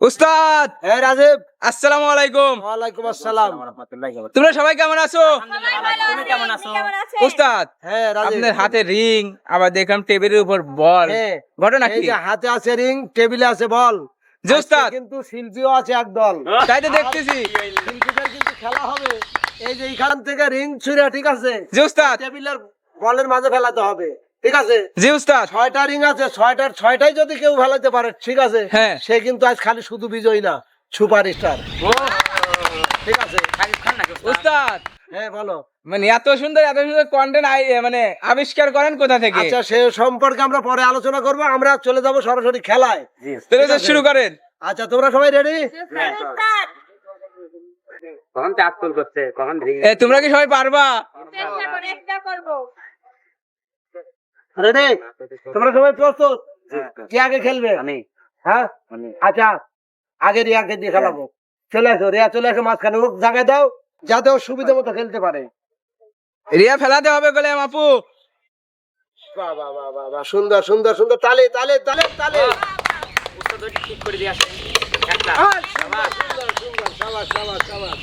উস্তাদ! হ্যাঁ রাজীব! আসসালামু আলাইকুম। ওয়ালাইকুম আসসালাম। তোমরা সবাই কেমন আছো? তুমি কেমন আছো? উস্তাদ হ্যাঁ রাজীব। আপনার হাতে রিং আবার দেখলাম টেবিলের উপর বল। হ্যাঁ ঘটনা কি? হাতে আছে রিং টেবিলে আছে বল। উস্তাদ। কিন্তু শিল্পীও আছে একদল। তাই তো দেখতেছি। শিল্পীদের কিন্তু খেলা হবে। এই যে এইখান থেকে রিং ছুঁড়ে ঠিক আছে? উস্তাদ। টেবিলের বলের মাঝে ফেলাতে হবে। ঠিক আছে? জি উস্তাদ। ছয়টা রিং আছে ছয়টার ছয়টাই যদি কেউ পারে ঠিক আছে? হ্যাঁ। সে কিন্তু আজ খালি শুধু বিজয়ী না সুপার স্টার ঠিক আছে? উস্তাদ? হ্যাঁ বলো। মানে এত সুন্দর এত সুন্দর কন্টেন্ট মানে আবিষ্কার করেন কোথা থেকে? আচ্ছা সে সম্পর্কে আমরা পরে আলোচনা করব আমরা চলে যাব সরাসরি খেলায়। তাহলে। শুরু করেন। আচ্ছা তোমরা সবাই রেডি কখন চাকতুল করছে? কখন তোমরা কি সবাই পারবা? রেডি তোমরা সবাই প্রস্তুত? কে আগে খেলবে? আমি। হ্যাঁ? আচ্ছা আগে রিয়াকে দিয়ে খেলাবো। চলে আসো রিয়া চলে আসো মাঝখানে। ও জায়গায় দাও যাতে ও সুবিধা মতো খেলতে পারে। রিয়া ফেলাতে হবে বলে বাহ সুন্দর সুন্দর সুন্দর। তালে তালে তালে তালে। ঠিক করে দিয়ে আসে একটা সুন্দর, সুন্দর, সাবাস, সাবাস, সাবাস।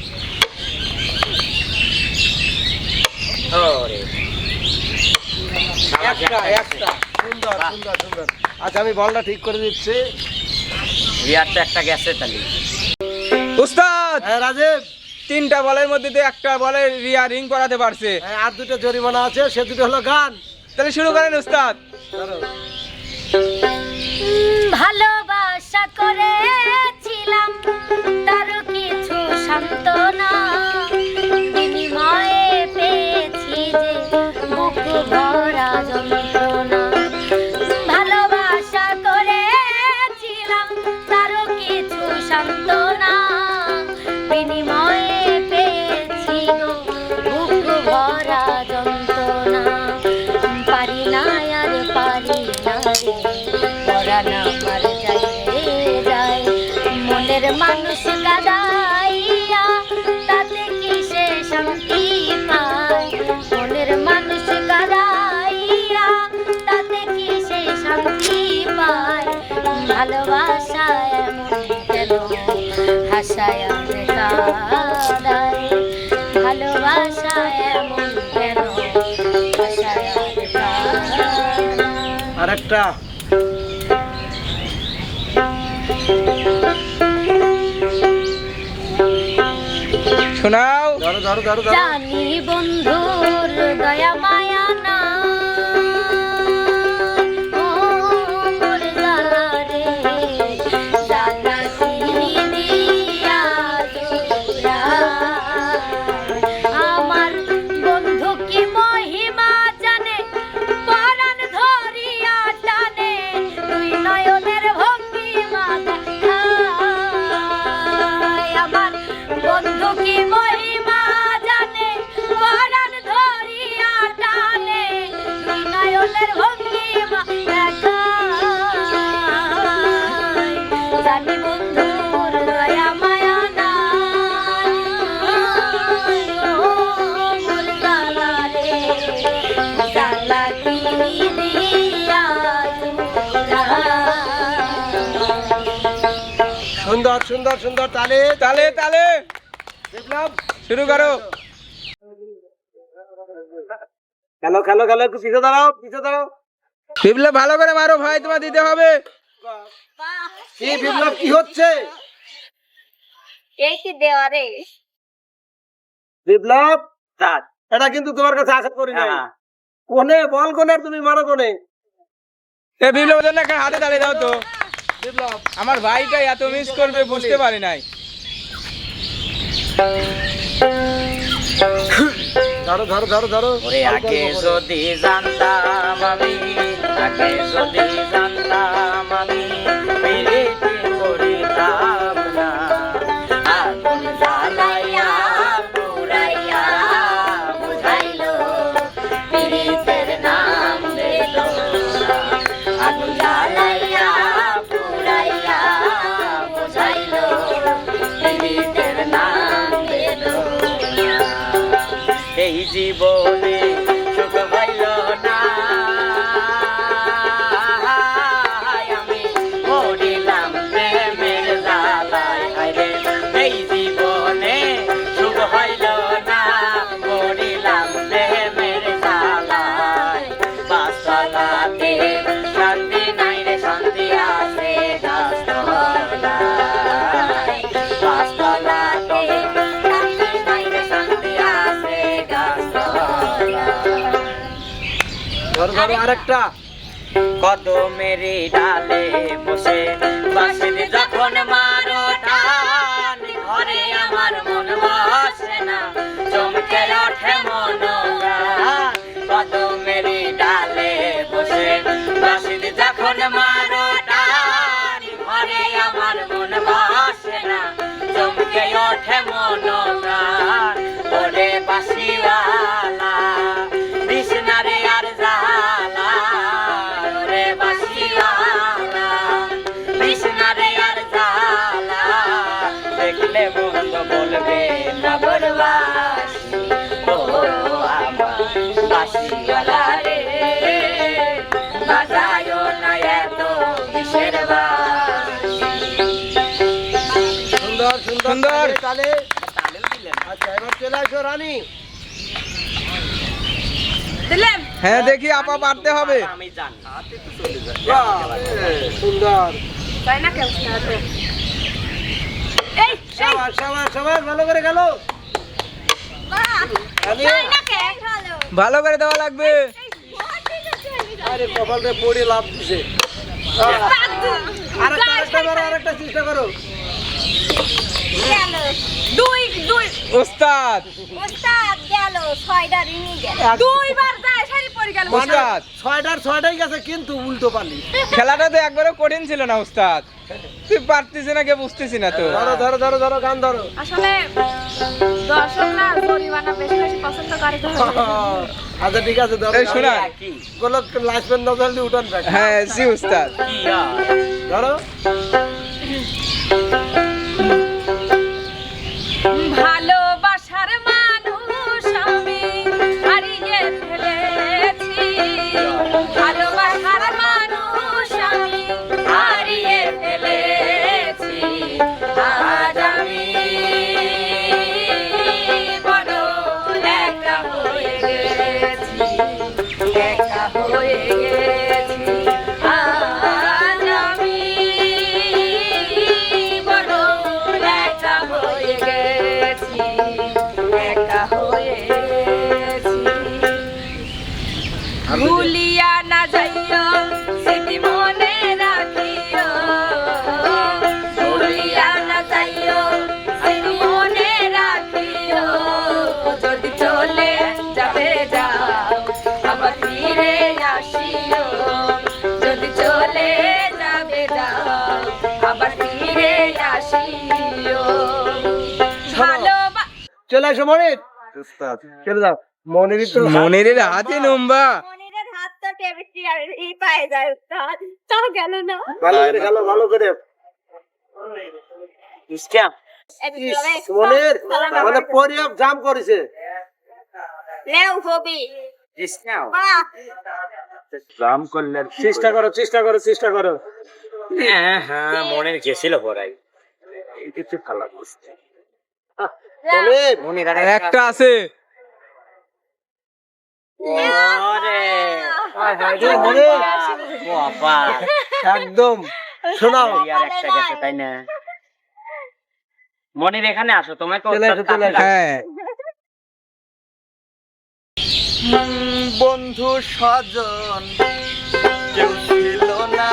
ওরে একটা, একটা। সুন্দর, সুন্দর, সুন্দর। আচ্ছা আমি বলটা ঠিক করে দিচ্ছি। একটা গেছে তাহলে উস্তাদ! হ্যাঁ রাজীব। তিনটা বলের মধ্যে তো একটা বলে রিয়া রিং করাতে পারছে। হ্যাঁ, আর দুটো জরিমানা আছে সে দুটো হলো গান। তাহলে শুরু করেন উস্তাদ। ভালোবাসা করেছিলাম তার কিছু সান্ত্বনা বিনিময়ে পেয়েছি যে বুক একটা শোনাও। ধরো ধরো ধরো ধরো। জানি বন্ধুর সুন্দর সুন্দর তালে তালে তালে। বিপ্লব শুরু করো। খেলো খেলো খেলো একটু পিছে দাঁড়াও পিছে দাঁড়াও। বিপ্লব ভালো করে মারো ভাই তোমার দিতে হবে। কি বিপ্লব কি হচ্ছে? এই কি দেওয়ারে বিপ্লব উস্তাদ এটা কিন্তু তোমার কাছে আশা করি না হ্যাঁ। কোনে বল কোনে তুমি মারো কোনে? এ বিপ্লব হাতে দাঁড়িয়ে দাও তো। বিপ্লব আমার ভাইটা এত মিস করবে বুঝতে পারি নাই। ধরো ধরো ধরো ধরো। ওরে আগে যদি জানতাম আমি আগে যদি জানতাম আমি জীবনে আরেকটা কত মেরি ডালে বসে বাসির যখন মারো টান, ঘরে আমার মন বসে না, চমকে ওঠে মন প্রাণ। কত মেরি ডালে বসে বাসির যখন মারো টান, ঘরে আমার মন বসে না, চমকে ওঠে মন দিলাম হ্যাঁ দেখি আপা পারতে হবে। আমি জানি। হাতে তো চলে যায়। বাহ, সুন্দর। তাই না কেউ ভালো করে গেল? ভালো। করে দেওয়া লাগবে। আরে কপালটা পড়ে লাভ দিছে। আরেকটা আরেকটা করো আরেকটা চেষ্টা করো। দুই দুই। ওস্তাদ। ওস্তাদ গেল ছয়টা রিনি গেল। দুইবার যায় শাড়ি পরে গেল। ওস্তাদ। ছয়টার ছয়টাই গেছে কিন্তু উল্টো পালি খেলাটা তো একবারও কঠিন ছিল না ওস্তাদ। তুই পারতিস না কে বুঝতেছি না তো। ধরো ধরো ধরো ধরো গান ধরো। আসলে দর্শকরা জরিমানা বেশি বেশি পছন্দ করে তো আচ্ছা ঠিক আছে ধরো এই শোনা না জলদি উঠান হ্যাঁ জি ওস্তাদ। ধরো। চলে আসো মনির? চলে যাও মনিরই তো মনের হাতে নম্বা মনিরের হাত তো টেবিল চেয়ার এই পায়ে যায় উস্তাদ। তাও গেল না। ভালো করে খেলো ভালো করে। ইসকা ইস, মনির মানে পরিয়াপ জাম করেছে। লেও হবি। ইসকা বাহ রাম করলেন চেষ্টা করো চেষ্টা করো চেষ্টা করো। হ্যাঁ হ্যাঁ মনের গেছিল পড়াই কিছু ভালো বুঝতে। একটা আছে। একদম। শোনাও। একটা গেছে তাই না? মনির এখানে আসো তোমাকে। হ্যাঁ। বন্ধু স্বজন কেউ ছিল না।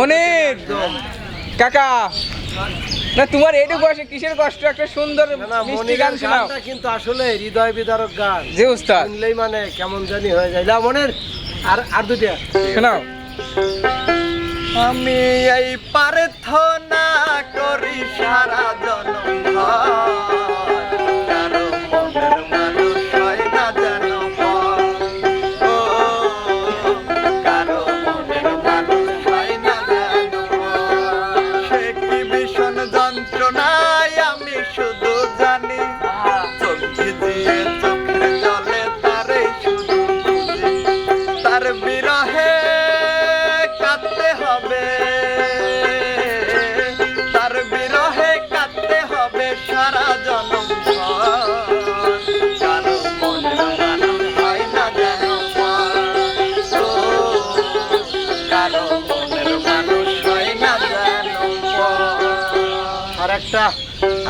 মনির! কাকা! না তোমার এইটুকু বয়সে কিসের কষ্ট? একটা সুন্দর মিষ্টি গান শোনাও। কিন্তু আসলে হৃদয় বিদারক গান। জি উস্তাদ। শুনলেই মানে কেমন জানি হয়ে যায়। না মনের আর আর দুইটা। শোনাও। আমি এই প্রার্থনা করি সারা জনম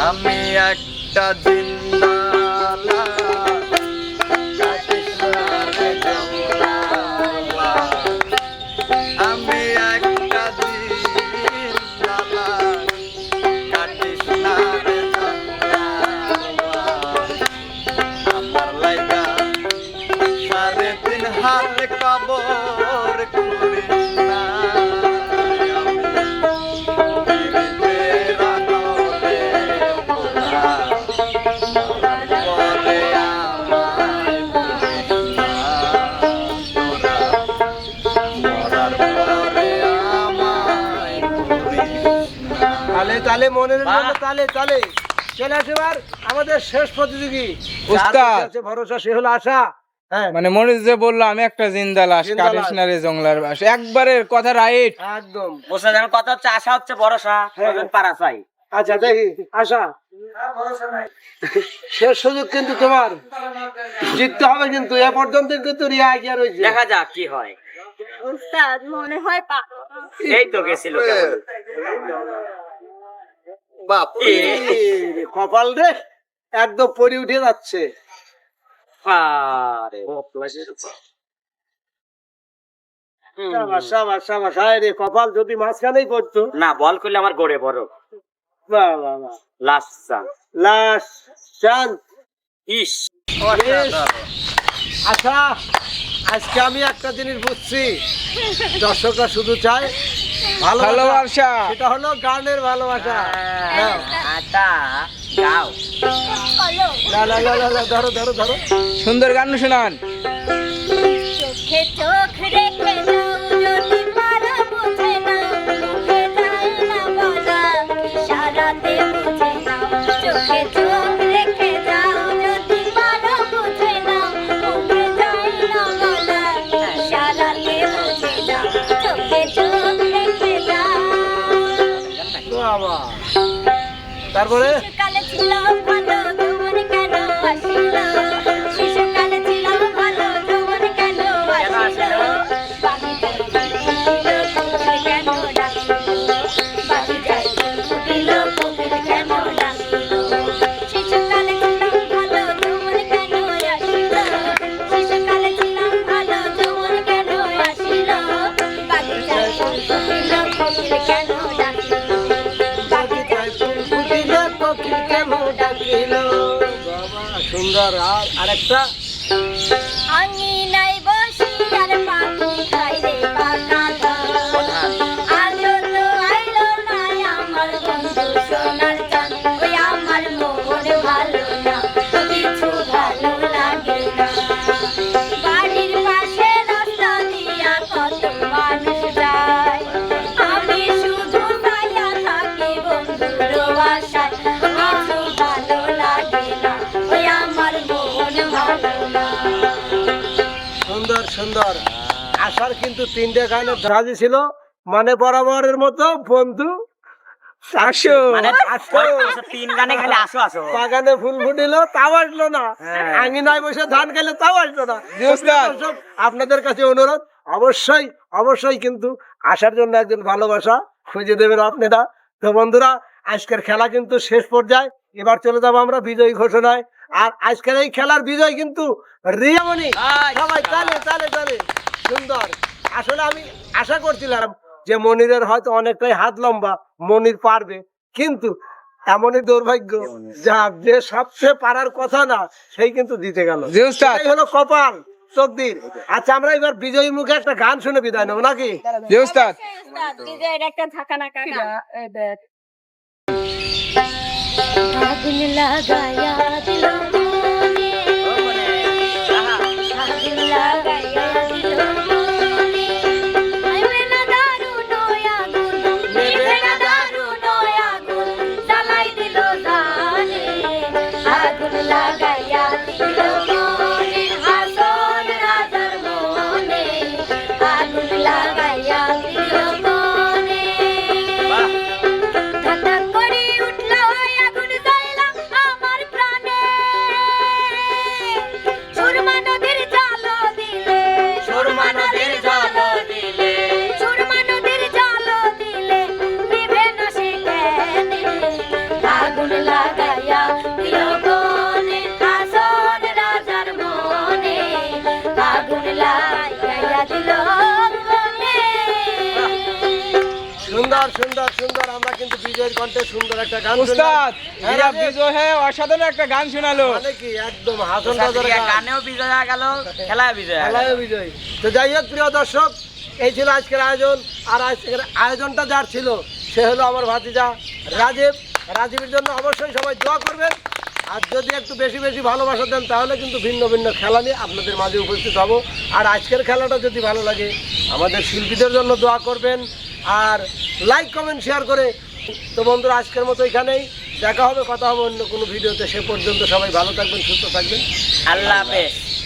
আমি একটা জিন্দালা মনের তালে তালে। চলে আসে এবার আমাদের শেষ প্রতিযোগী। উস্তাদ। ভরসা সে হলো আশা। হ্যাঁ। মানে যে বলল আমি একটা জিন্দা লাশ কাটিস না রে জংলার বাস। একবারের কথা রাইট। একদম। কথা হচ্ছে আশা হচ্ছে ভরসা পারা চাই আচ্ছা দেখি আশা। শেষ সুযোগ কিন্তু তোমার। জিততে হবে কিন্তু এ পর্যন্ত কিন্তু রিয়া এগিয়ে রয়েছে দেখা যাক কি হয়। উস্তাদ মনে হয় পা এই তো গেছিল। বাপ কপাল রে একদম পরি উঠে যাচ্ছে। আরে কপাল যদি মাঝখানেই পড়তো। না বল করলে আমার গড়ে বড়। Last last chance. ইস। আচ্ছা আজকে আমি একটা জিনিস বুঝছি। দর্শকরা শুধু চায় ভালোবাসা। সেটা হলো গানের ভালোবাসা। হ্যাঁ। আটা গাও না, ধরো ধরো ধরো। সুন্দর গান শোনান। চোখে চোখ রেখে যাও যদি পারো বুঝে সারাতে নাও। চোখ তারপরে? ডাকিল বাবা সুন্দর। আর আরেকটা? আমি নাই বসি আর পাখি খাই রে পাকা বাড়ির পাশে রাস্তা দিয়া কত মানুষ যায়। সুন্দর। আসার কিন্তু তিনটে গানের রাজি ছিল। মানে বরাবরের মতো বন্ধু। মানে আসো। তিন গানে খালি আসো আসো। বাগানে ফুল ফুটিল তাও আসলো না। আঙিনায় বসে ধান খেলে তাও আসলো না। আপনাদের কাছে অনুরোধ অবশ্যই অবশ্যই কিন্তু আসার জন্য একজন ভালোবাসা খুঁজে দেবেন আপনারা। তো বন্ধুরা আজকের খেলা কিন্তু শেষ পর্যায়ে। এবার চলে যাব আমরা বিজয়ী ঘোষণায়। আর আজকের এই খেলার বিজয় কিন্তু রিয়ামণি। সবাই তালে তালে তালে। সুন্দর। আসলে আমি আশা করছিলাম যে মনিরের হয়তো অনেকটাই হাত লম্বা মনির পারবে। কিন্তু এমনই দুর্ভাগ্য যা যে সবচেয়ে পারার কথা না সেই কিন্তু দিতে গেল। হলো কপাল তকদির আচ্ছা আমরা এবার বিজয়ী মুখে একটা গান শুনে বিদায় নেব নাকি? বিজয়ের একটা ঝাঁকানা কাকা। আগুন লাগায়া দিল কণ্ঠে সুন্দর একটা গান উস্তাদ হ্যাঁ, এরা বিজয় হয়ে অসাধারণ একটা গান শোনালো। মানে কি একদম হাসন রাজার গানেও বিজয় হয়ে গেল খেলায় বিজয় খেলায় বিজয়। তো যাই হোক প্রিয় দর্শক এই ছিল আজকের আয়োজন। আর আজকের আয়োজনটা যার ছিল সে হলো আমার ভাতিজা রাজীব। রাজীবের জন্য অবশ্যই সবাই দোয়া করবেন। আর যদি একটু বেশি বেশি ভালোবাসা দেন তাহলে কিন্তু ভিন্ন ভিন্ন খেলা নিয়ে আপনাদের মাঝে উপস্থিত হব। আর আজকের খেলাটা যদি ভালো লাগে আমাদের শিল্পীদের জন্য দোয়া করবেন। আর লাইক কমেন্ট শেয়ার করে তো বন্ধুরা, আজকের মতো এখানেই। দেখা হবে, কথা হবে অন্য কোনো ভিডিওতে। সে পর্যন্ত সবাই ভালো থাকবেন, সুস্থ থাকবেন। আল্লাহ হাফেজ।